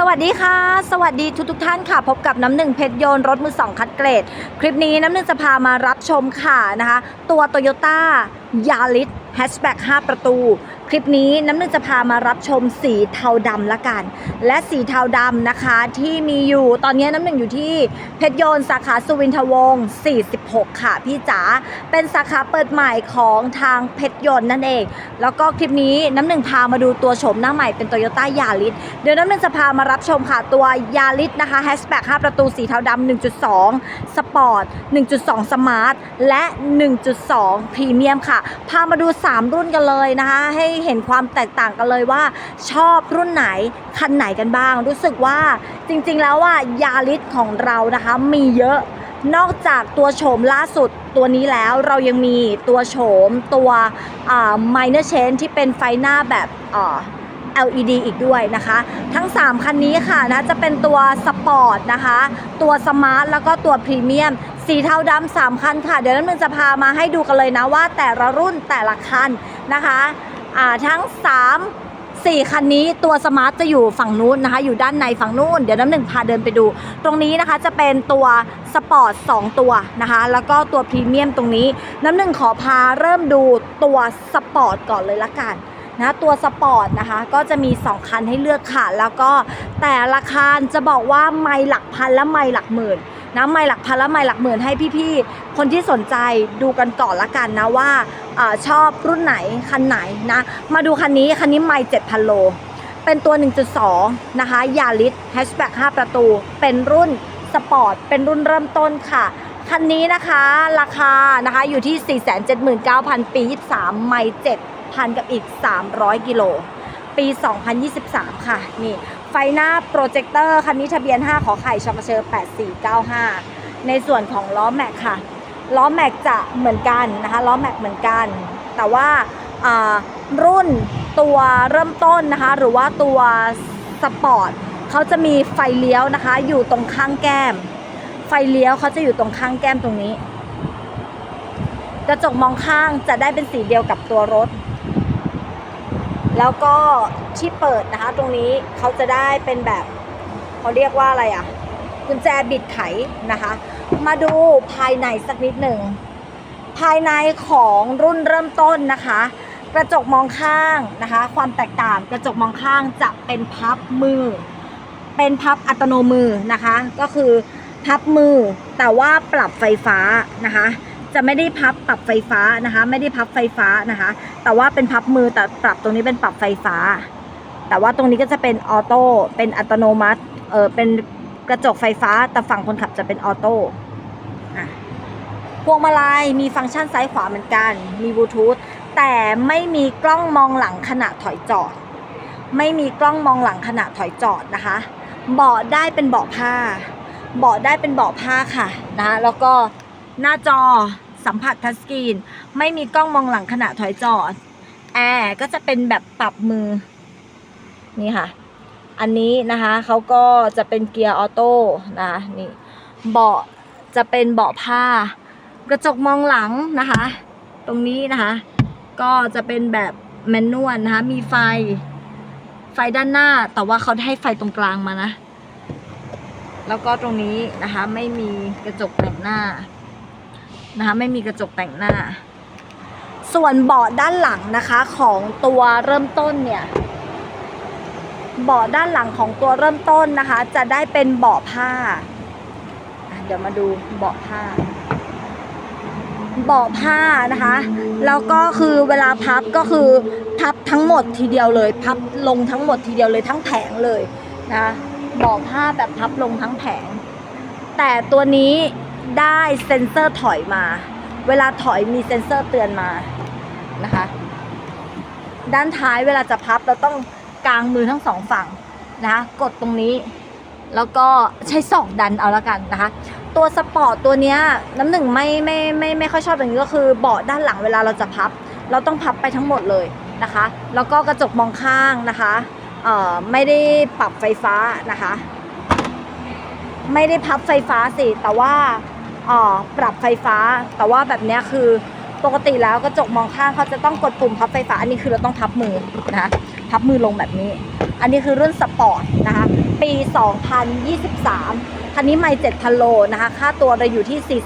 สวัสดีค่ะ สวัสดีทุกทุกท่านค่ะ พบกับน้ำหนึ่งเพชรโยนรถมือสองคัดเกรด คลิปนี้น้ำหนึ่งจะพามารับชมค่ะนะคะ ตัว Toyota Yaris Hatchback 5 ประตู คลิปนี้น้ำหนึ่งจะพามารับชมสีเทาดำละกัน และสีเทาดำนะคะที่มีอยู่ตอนนี้น้ำหนึ่งอยู่ที่เพชรโยนสาขาสุวินทวงศ์46 ค่ะพี่จ๋าเป็นสาขาเปิดใหม่ของทางเพชรยนนั่นเอง แล้วก็คลิปนี้น้ำหนึ่งพามาดูตัวโฉมหน้าใหม่เป็น Toyota Yaris เดี๋ยวน้ำหนึ่งจะพามารับชมค่ะตัว Yaris นะคะแฮชแบ็ก5ประตูสีเทาดำ1.2 สปอร์ต 1.2 สมาร์ท และ 1.2 พรีเมียมค่ะ พามาดู 3 รุ่นกันเลยนะคะให้เห็นความแตกต่างกันเลยว่า ชอบรุ่นไหนคันไหนกันบ้าง รู้สึกว่าจริงๆแล้วว่ายาริสของเรานะคะมีเยอะนอกจากตัวโฉมล่าสุดตัวนี้แล้วเรายังมีตัวโฉมตัวอ่า minor change ที่เป็นไฟหน้าแบบอ LED อีกด้วยนะคะ ทั้ง 3 คันนี้ค่ะนะจะเป็นตัวสปอร์ตนะคะ ตัวสมาร์ทแล้วก็ตัวพรีเมียมสีเทาดำสามคันค่ะ เดี๋ยวนั้นมันจะพามาให้ดูกันเลยนะว่าแต่ละรุ่นแต่ละคันนะคะ ทั้ง 3 4 คันนี้ตัวสมาร์ทจะอยู่ฝั่งนู้นนะคะ อยู่ด้านในฝั่งนู้น เดี๋ยวน้ำหนึ่งพาเดินไปดู ตรงนี้นะคะจะเป็นตัวสปอร์ต2ตัวนะคะ แล้วก็ตัวพรีเมียมตรงนี้ น้ำหนึ่งขอพาเริ่มดูตัวสปอร์ตก่อนเลยละกันนะตัวสปอร์ตนะคะก็จะมี 2 คันให้เลือกค่ะ แล้วก็แต่ละคันจะบอกว่าไม่หลักพันและไม่หลักหมื่นนะไม่หลักพันและไม่หลักหมื่นให้พี่ๆคนที่สนใจดูกันก่อนละกันนะว่า อชอบรุ่นไหนคันไหนนะ มาดูคันนี้คันนี้ไม่7,000โล เป็นตัว 1.2 นะคะยาริสแฮชแบ็ก5ประตู เป็นรุ่นสปอร์ต เป็นรุ่นเริ่มต้นค่ะคันนี้นะคะราคานะคะอยู่ที่ 479,000 ปี 23 ไม่7,000 กับอีก 300 กิโล ปี 2023 ค่ะ นี่ ไฟหน้าโปรเจคเตอร์ คันนี้ทะเบียน 5 ขอไข่ชมเชอร์ 8495 ในส่วนของล้อแม็กค่ะ ล้อแม็กจะเหมือนกันนะคะล้อแม็กเหมือนกัน แต่ว่ารุ่นตัวเริ่มต้นนะคะหรือว่าตัวสปอร์ตเขาจะมีไฟเลี้ยวนะคะ อยู่ตรงข้างแก้ม ไฟเลี้ยวเขาจะอยู่ตรงข้างแก้มตรงนี้ กระจกมองข้างจะได้เป็นสีเดียวกับตัวรถ แล้วก็ที่เปิดนะคะ ตรงนี้เขาจะได้เป็นแบบเขาเรียกว่าอะไรอะกุญแจบิดไขนะคะ มาดูภายในสักนิดหนึ่ง ภายในของรุ่นเริ่มต้นนะคะ กระจกมองข้างนะคะ ความแตกต่างกระจกมองข้างจะเป็นพับมือ เป็นพับอัตโนมือนะคะ ก็คือพับมือแต่ว่าปรับไฟฟ้านะคะ จะไม่ได้พับปรับไฟฟ้านะคะ ไม่ได้พับไฟฟ้านะคะ แต่ว่าเป็นพับมือแต่ปรับตรงนี้เป็นปรับไฟฟ้า แต่ว่าตรงนี้ก็จะเป็นออโต้เป็นอัตโนมัติเออเป็น กระจกไฟฟ้าแต่ฝั่งคนขับจะเป็นออโต้พวงมาลัยมีฟังก์ชันซ้ายขวาเหมือนกัน มีบลูทูธแต่ไม่มีกล้องมองหลังขณะถอยจอด ไม่มีกล้องมองหลังขณะถอยจอดนะคะ เบาะได้เป็นเบาะผ้า เบาะได้เป็นเบาะผ้าค่ะนะะแล้วก็หน้าจอสัมผัสทัชสกรีน ไม่มีกล้องมองหลังขณะถอยจอด แอร์ก็จะเป็นแบบปรับมือ นี่ค่ะ อันนี้นะคะเขาก็จะเป็นเกียร์ออโต้นะนี่เบาะจะเป็นเบาะผ้า กระจกมองหลังนะคะ ตรงนี้นะคะ ก็จะเป็นแบบแมนนวลนะคะ มีไฟไฟด้านหน้า แต่ว่าเขาให้ไฟตรงกลางมานะ แล้วก็ตรงนี้นะคะไม่มีกระจกแต่งหน้านะคะไม่มีกระจกแต่งหน้า ส่วนเบาะด้านหลังนะคะของตัวเริ่มต้นเนี่ย เบาะด้านหลังของตัวเริ่มต้นนะคะ จะได้เป็นเบาะผ้า เดี๋ยวมาดูเบาะผ้า เบาะผ้านะคะ แล้วก็คือเวลาพับก็คือพับทั้งหมดทีเดียวเลย พับลงทั้งหมดทีเดียวเลยทั้งแผงเลยนะเบาะผ้าแบบพับลงทั้งแผง แต่ตัวนี้ได้เซ็นเซอร์ถอยมา เวลาถอยมีเซ็นเซอร์เตือนมานะคะ ด้านท้ายเวลาจะพับเราต้อง กลางมือทั้งสองฝั่งนะคะกดตรงนี้ แล้วก็ใช้ศอกดันเอาละกันนะคะ ตัวสปอร์ตตัวเนี้ยน้ำหนึ่งไม่ไม่ไม่ไม่ค่อยชอบอย่างนี้ก็คือเบาะด้านหลังเวลาเราจะพับ เราต้องพับไปทั้งหมดเลยนะคะ แล้วก็กระจกมองข้างนะคะเอ่อไม่ได้ปรับไฟฟ้านะคะ ไม่ได้พับไฟฟ้าสิแต่ว่าอ่อปรับไฟฟ้า แต่ว่าแบบเนี้ยคือปกติแล้วกระจกมองข้างเขาจะต้องกดปุ่มพับไฟฟ้า อันนี้คือเราต้องพับมือนะคะ พับมือลงแบบนี้ อันนี้คือรุ่นสปอร์ตนะคะ ปี 2023 คันนี้ไม่7,000 โลนะคะ ค่าตัวเราอยู่ที่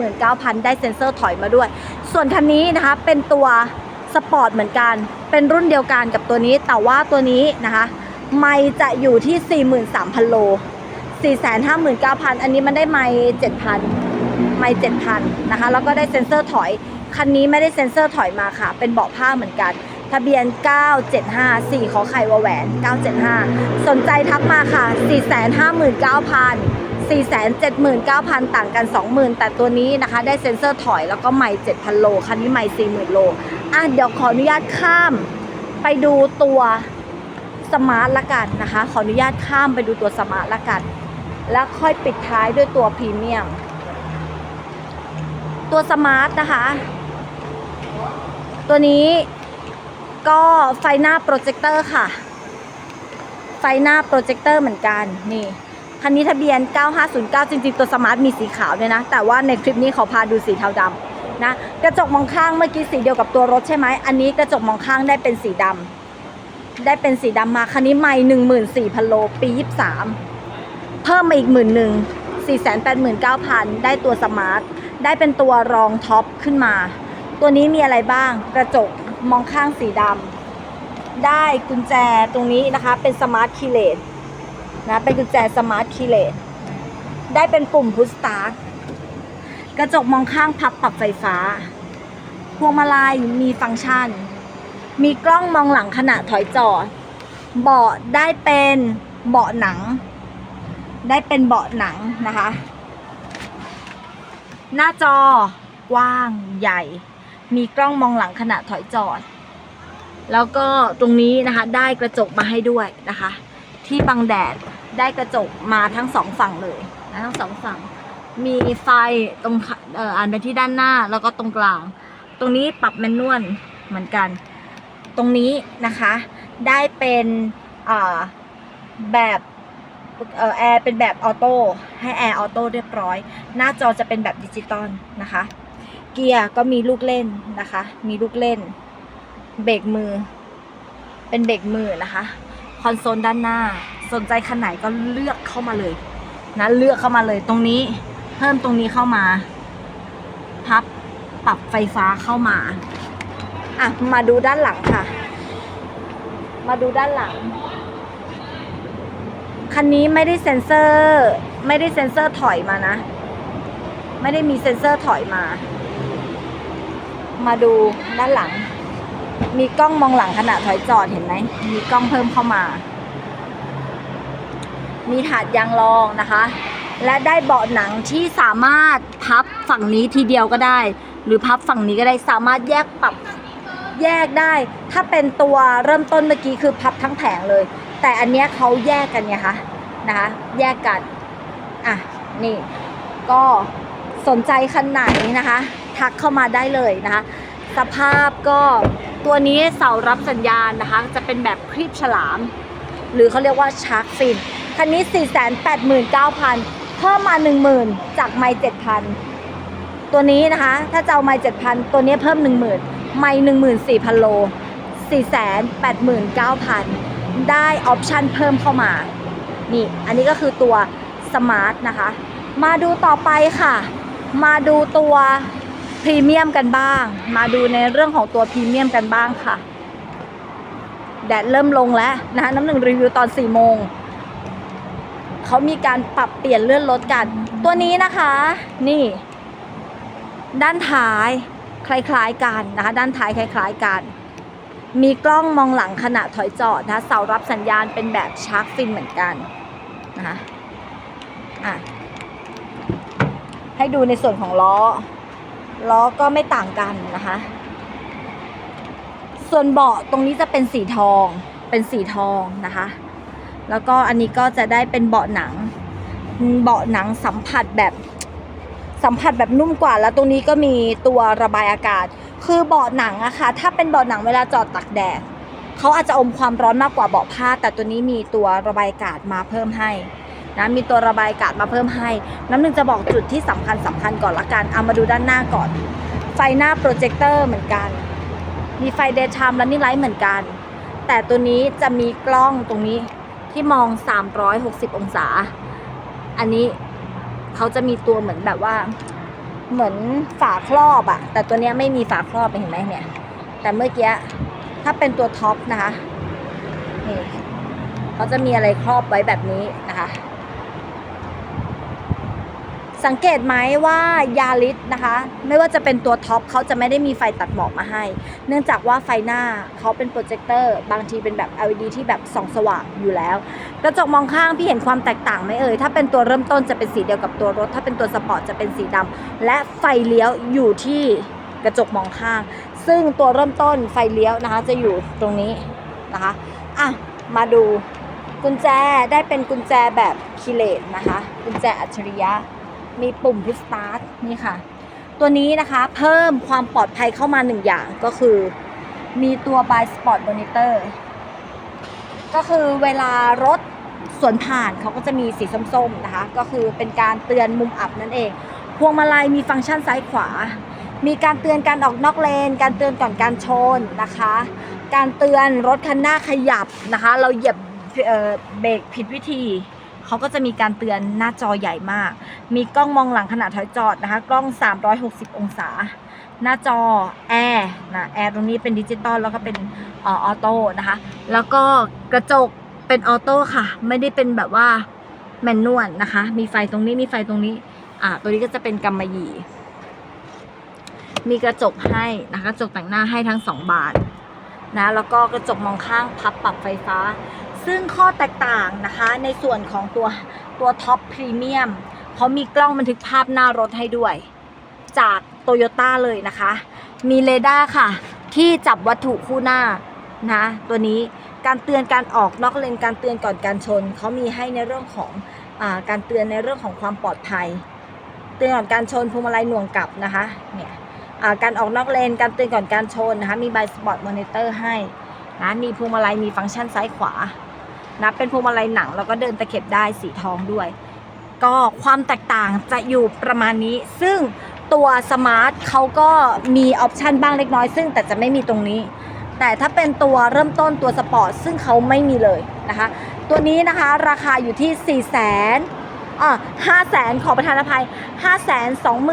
479,000 ได้เซ็นเซอร์ถอยมาด้วย ส่วนคันนี้นะคะ เป็นตัวสปอร์ตเหมือนกัน เป็นรุ่นเดียวกันกับตัวนี้ แต่ว่าตัวนี้นะคะ ไม่จะอยู่ที่ 43,000 โล 459,000 อันนี้มันได้ไม่7,000 ไม่7,000 นะคะ แล้วก็ได้เซ็นเซอร์ถอย คันนี้ไม่ได้เซ็นเซอร์ถอยมาค่ะ เป็นเบาะผ้าเหมือนกัน ทะเบียน 975 4ขอไข่วแหวน 975 สนใจทักมาค่ะ 459,000 479,000 ต่างกัน 20,000 แต่ตัวนี้นะคะ ได้เซ็นเซอร์ถอยแล้วก็ไม่7,000 โล คันนี้ไม่40,000 โล อะ เดี๋ยวขออนุญาตข้ามไปดูตัวสมาร์ทละกันนะคะ ขออนุญาตข้ามไปดูตัวสมาร์ทละกัน แล้วค่อยปิดท้ายด้วยตัวพรีเมียม ตัวสมาร์ทนะคะ ตัวนี้ ก็ไฟหน้าโปรเจคเตอร์ค่ะ ไฟหน้าโปรเจคเตอร์เหมือนกันนี่คันนี้ทะเบียน 9509 จริงๆ ตัวสมาร์ทมีสีขาวด้วยนะ แต่ว่าในคลิปนี้เขาพาดูสีเทาดำนะ กระจกมองข้างเมื่อกี้สีเดียวกับตัวรถใช่ไหม อันนี้กระจกมองข้างได้เป็นสีดำ ได้เป็นสีดำมา คันนี้ไม่14,000โล ปี23เพิ่มมาอีกหมื่นหนึ่ง489,000ได้ตัวสมาร์ท ได้เป็นตัวรองท็อปขึ้นมา ตัวนี้มีอะไรบ้าง กระจก มองข้างสีดำได้กุญแจตรงนี้นะคะ เป็นสมาร์ทคีเลสนะเป็นกุญแจสมาร์ทคีเลสได้เป็นปุ่มพุชสตาร์ทกระจกมองข้างพับปรับไฟฟ้า พวงมาลัยมีฟังก์ชัน มีกล้องมองหลังขณะถอยจอด เบาะได้เป็นเบาะหนัง ได้เป็นเบาะหนังนะคะ หน้าจอกว้างใหญ่ มีกล้องมองหลังขณะถอยจอด แล้วก็ตรงนี้นะคะได้กระจกมาให้ด้วยนะคะ ที่บังแดดได้กระจกมาทั้งสองฝั่งเลยนะทั้งสองฝั่ง มีไฟตรงเอ่ออ่านไปที่ด้านหน้าแล้วก็ตรงกลาง ตรงนี้ปรับแมนนวลเหมือนกัน ตรงนี้นะคะได้เป็นอ่าแบบเอ่อแอร์เป็นแบบออโต้ให้แอร์ออโต้เรียบร้อย หน้าจอจะเป็นแบบดิจิตอลนะคะ เกียร์ก็มีลูกเล่นนะคะ มีลูกเล่น เบรกมือ เป็นเบรกมือนะคะ คอนโซลด้านหน้า สนใจคันไหนก็เลือกเข้ามาเลยนะเลือกเข้ามาเลยตรงนี้ เพิ่มตรงนี้เข้ามา พับปรับไฟฟ้าเข้ามาอะมาดูด้านหลังค่ะ มาดูด้านหลังคันนี้ไม่ได้เซ็นเซอร์ ไม่ได้เซ็นเซอร์ถอยมานะ ไม่ได้มีเซ็นเซอร์ถอยมา มาดูด้านหลัง มีกล้องมองหลังขณะถอยจอดเห็นไหม มีกล้องเพิ่มเข้ามา มีถาดยางรองนะคะ และได้เบาะหนังที่สามารถพับฝั่งนี้ทีเดียวก็ได้ หรือพับฝั่งนี้ก็ได้สามารถแยกปรับแยกได้ ถ้าเป็นตัวเริ่มต้นเมื่อกี้คือพับทั้งแผงเลย แต่อันเนี้ยเขาแยกกันไงคะนะคะ แยกกัน อะ นี่ ก็สนใจคันไหนนะคะ ทักเข้ามาได้เลยนะคะ สภาพก็ตัวนี้เสารับสัญญาณนะคะ จะเป็นแบบครีบฉลาม หรือเขาเรียกว่าชาร์กฟินคันนี้ 489,000 เพิ่มมา 10,000 จากไม่7,000 ตัวนี้นะคะ ถ้าจะเอาไม่7,000 ตัวนี้เพิ่ม 10,000 ไม่14,000 โล 489,000 ได้ออปชันเพิ่มเข้ามา นี่ อันนี้ก็คือตัวสมาร์ทนะคะ มาดูต่อไปค่ะ มาดูตัว พรีเมียมกันบ้าง มาดูในเรื่องของตัวพรีเมียมกันบ้างค่ะ แดดเริ่มลงแล้วนะคะน้ำหนึ่งรีวิวตอน4ี่โมงเขามีการปรับเปลี่ยนเลื่อนรถกัน ตัวนี้นะคะ นี่ ด้านท้ายคล้ายๆกันนะคะ ด้านท้ายคล้าย ๆกัน มีกล้องมองหลังขณะถอยจอดนะคะเสารับสัญญาณเป็นแบบชาร์กฟินเหมือนกันนะคะอะให้ดูในส่วนของล้อ ล้อก็ไม่ต่างกันนะคะ ส่วนเบาะตรงนี้จะเป็นสีทอง เป็นสีทองนะคะ แล้วก็อันนี้ก็จะได้เป็นเบาะหนัง เบาะหนังสัมผัสแบบสัมผัสแบบนุ่มกว่า แล้วตรงนี้ก็มีตัวระบายอากาศ คือเบาะหนังอะค่ะ ถ้าเป็นเบาะหนังเวลาจอดตักแดดเขาอาจจะอมความร้อนมากกว่าเบาะผ้า แต่ตัวนี้มีตัวระบายอากาศมาเพิ่มให้ นะมีตัวระบายอากาศมาเพิ่มให้ น้ำหนึ่งจะบอกจุดที่สำคัญสำคัญก่อนละกันเอามาดูด้านหน้าก่อน ไฟหน้าโปรเจคเตอร์เหมือนกัน มีไฟ daytime running light เหมือนกัน แต่ตัวนี้จะมีกล้องตรงนี้ที่มอง 360 องศา อันนี้เขาจะมีตัวเหมือนแบบว่า เหมือนฝาครอบอะแต่ตัวเนี้ยไม่มีฝาครอบเห็นไหมเนี่ย แต่เมื่อกี้ถ้าเป็นตัวท็อปนะคะนี่เขาจะมีอะไรครอบไว้แบบนี้นะคะ สังเกตไหมว่ายาริสนะคะ ไม่ว่าจะเป็นตัวท็อปเขาจะไม่ได้มีไฟตัดหมอกมาให้ เนื่องจากว่าไฟหน้าเขาเป็นโปรเจคเตอร์บางทีเป็นแบบ LED ที่แบบส่องสว่างอยู่แล้ว กระจกมองข้างพี่เห็นความแตกต่างไหมเอ่ยถ้าเป็นตัวเริ่มต้นจะเป็นสีเดียวกับตัวรถ ถ้าเป็นตัวสปอร์ตจะเป็นสีดำและไฟเลี้ยวอยู่ที่กระจกมองข้าง ซึ่งตัวเริ่มต้นไฟเลี้ยวนะคะ จะอยู่ตรงนี้นะคะอะมาดูกุญแจได้เป็นกุญแจแบบคีเลนนะคะ กุญแจอัจฉริยะ มีปุ่มพุชสตาร์ทนี่ค่ะ ตัวนี้นะคะเพิ่มความปลอดภัยเข้ามาหนึ่งอย่างก็คือ มีตัว by spot monitor ก็คือเวลารถสวนผ่านเขาก็จะมีสีส้มๆนะคะ ก็คือเป็นการเตือนมุมอับนั่นเอง พวงมาลัยมีฟังก์ชันซ้ายขวา มีการเตือนการออกนอกเลน การเตือนก่อนการชนนะคะ การเตือนรถคันหน้าขยับนะคะ เราเหยียบเอ่อเบรกผิดวิธี เขาก็จะมีการเตือนหน้าจอใหญ่มาก มีกล้องมองหลังขณะถอยจอดนะคะ กล้อง 360 องศา หน้าจอแอร์นะแอร์ตรงนี้เป็นดิจิตอลแล้วก็เป็นออโต้นะคะ แล้วก็กระจกเป็นออโต้ค่ะ ไม่ได้เป็นแบบว่าแมนนวลนะคะ มีไฟตรงนี้มีไฟตรงนี้อ่าตัวนี้ก็จะเป็นกำมะหยี่ มีกระจกให้นะคะกระจกแต่งหน้าให้ทั้งสองบานนะแล้วก็กระจกมองข้างพับปรับไฟฟ้า ซึ่งข้อแตกต่างนะคะในส่วนของตัวตัวท็อปพรีเมียมเขามีกล้องบันทึกภาพหน้ารถให้ด้วย จากโตโยต้าเลยนะคะ มีเรดาร์ค่ะ ที่จับวัตถุคู่หน้านะตัวนี้การเตือนการออกนอกเลนการเตือนก่อนการชนเขามีให้ในเรื่องของอาการเตือนในเรื่องของความปลอดภัย เตือนก่อนการชนพวงมาลัยหน่วงกลับนะคะเนี่ยอ่าการออกนอกเลนการเตือนก่อนการชนนะคะมีใบสปอตมอนิเตอร์ให้นะมีพวงมาลัยมีฟังก์ชันซ้ายขวา นะเป็นพวงมาลัยหนังแล้วก็เดินตะเข็บได้สีทองด้วย ก็ความแตกต่างจะอยู่ประมาณนี้ ซึ่งตัวสมาร์ทเขาก็มีออปชันบ้างเล็กน้อย ซึ่งแต่จะไม่มีตรงนี้ แต่ถ้าเป็นตัวเริ่มต้นตัวสปอร์ตซึ่งเขาไม่มีเลยนะคะ ตัวนี้นะคะราคาอยู่ที่ 4 0 0 0 0 0อ่าห้าแสนขอประทานอภัย5 2 9 0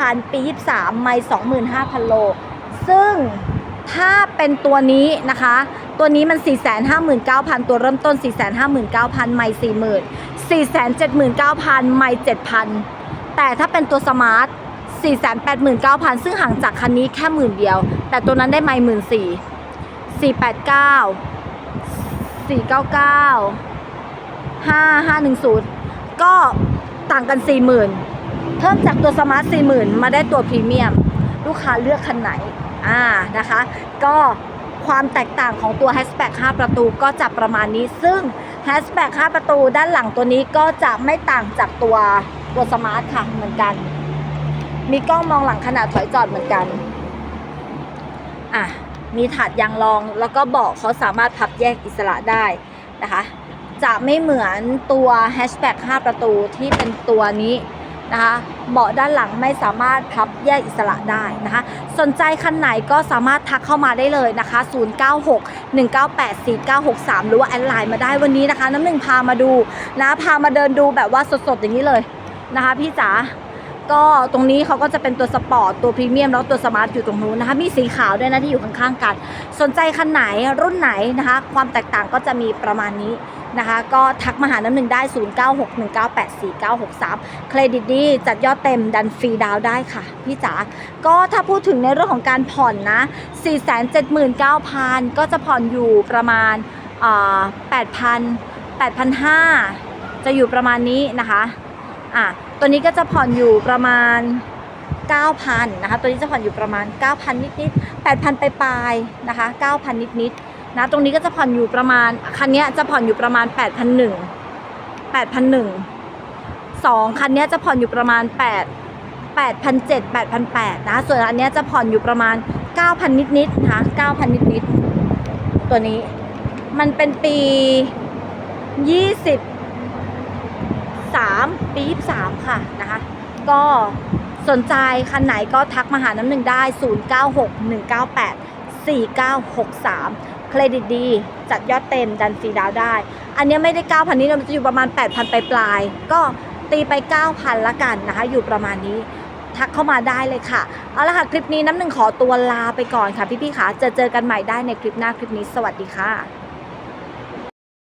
0 0ปี23ไม่25,000โล ซึ่งถ้าเป็นตัวนี้นะคะ ตัวนี้มัน 459,000 ตัวเริ่มต้น 459,000ไม่40,000 479,000ไม่7,000 แต่ถ้าเป็นตัวสมาร์ท 489,000 ซึ่งห่างจากคันนี้แค่หมื่นเดียว แต่ตัวนั้นได้ไม่หมื่นสี่สี่แปดเก้าสี่เก้าเก้าห้าห้าหนึ่งศูนย์ก็ต่างกันสี่หมื่นเพิ่มจากตัวสมาร์ทสี่หมื่นมาได้ตัวพรีเมียม ลูกค้าเลือกคันไหน อ่านะคะ ก็ ความแตกต่างของตัว hatchback 5ประตูก็จะประมาณนี้ซึ่ง hatchback 5ประตูด้านหลังตัวนี้ก็จะไม่ต่างจากตัวตัวสมาร์ทค่ะเหมือนกัน มีกล้องมองหลังขณะถอยจอดเหมือนกันอะมีถาดยางรองแล้วก็เบาะเขาสามารถพับแยกอิสระได้นะคะ จะไม่เหมือนตัว hatchback 5ประตูที่เป็นตัวนี้ นะคะเบาะด้านหลังไม่สามารถพับแยกอิสระได้นะคะ สนใจคันไหนก็สามารถทักเข้ามาได้เลยนะคะ 096 198 4963 หรือว่าแอดไลน์มาได้วันนี้นะคะ น้ำหนึ่งพามาดูนะพามาเดินดูแบบว่าสดๆอย่างนี้เลยนะคะพี่จ๋า ก็ตรงนี้เขาก็จะเป็นตัวสปอร์ตตัวพรีเมียมแล้วตัวสมาร์ทอยู่ตรงนู้นนะคะ มีสีขาวด้วยนะที่อยู่ข้างๆกัน สนใจคันไหนรุ่นไหนนะคะ ความแตกต่างก็จะมีประมาณนี้นะคะ ก็ทักมาหาน้ำหนึ่งได้ 0961984963 เครดิตดีจัดยอดเต็มดันฟรีดาวได้ค่ะ พี่จ๋าก็ถ้าพูดถึงในเรื่องของการผ่อนนะ 479,000 ก็จะผ่อนอยู่ประมาณ8,000 8,500 จะอยู่ประมาณนี้นะคะ อะตัวนี้ก็จะผ่อนอยู่ประมาณ 9,000นะคะตัวนี้จะผ่อนอยู่ประมาณ 9,000 นิดๆ8,000ปลายนะคะ 9,000 นิดๆนะตรงนี้ก็จะผ่อนอยู่ประมาณคันนี้จะผ่อนอยู่ประมาณ8,001 8,001 2คันนี้จะผ่อนอยู่ประมาณ 8 8,007 8,008นะส่วนอันนี้จะผ่อนอยู่ประมาณ 9,000 นิดๆนะคะ9,000 นิดๆตัวนี้มันเป็นปี 20 23 ปี 23 ค่ะนะคะ ก็สนใจคันไหนก็ทักมาหาน้ำหนึ่งได้ 096198 4963 เครดิตดี จัดยอดเต็มดันฟรีดาวได้ อันนี้ไม่ได้ 9,000 นี้มันจะอยู่ประมาณ 8,000 ปลายๆก็ตีไป 9,000 ละกันนะคะ อยู่ประมาณนี้ทักเข้ามาได้เลยค่ะ เอาละค่ะ คลิปนี้น้ำหนึ่งขอตัวลาไปก่อนค่ะ พี่ๆค่ะจอเจอกันใหม่ได้ในคลิปหน้าคลิปนี้ สวัสดีค่ะ